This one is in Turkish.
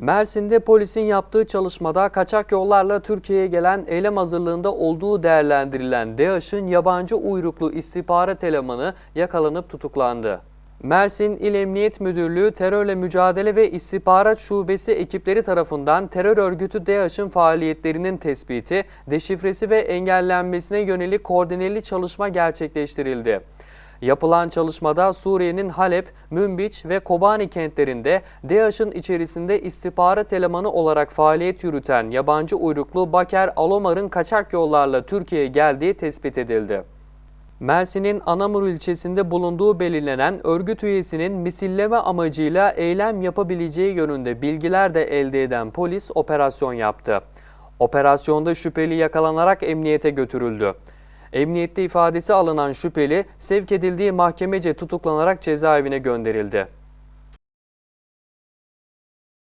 Mersin'de polisin yaptığı çalışmada kaçak yollarla Türkiye'ye gelen eylem hazırlığında olduğu değerlendirilen DAEŞ'ın yabancı uyruklu istihbarat elemanı yakalanıp tutuklandı. Mersin İl Emniyet Müdürlüğü Terörle Mücadele ve İstihbarat Şubesi ekipleri tarafından terör örgütü DAEŞ'ın faaliyetlerinin tespiti, deşifresi ve engellenmesine yönelik koordineli çalışma gerçekleştirildi. Yapılan çalışmada Suriye'nin Halep, Münbiç ve Kobani kentlerinde DAEŞ'ın içerisinde istihbarat elemanı olarak faaliyet yürüten yabancı uyruklu Baker Alomar'ın kaçak yollarla Türkiye'ye geldiği tespit edildi. Mersin'in Anamur ilçesinde bulunduğu belirlenen örgüt üyesinin misilleme amacıyla eylem yapabileceği yönünde bilgiler de elde eden polis operasyon yaptı. Operasyonda şüpheli yakalanarak emniyete götürüldü. Emniyette ifadesi alınan şüpheli sevk edildiği mahkemece tutuklanarak cezaevine gönderildi.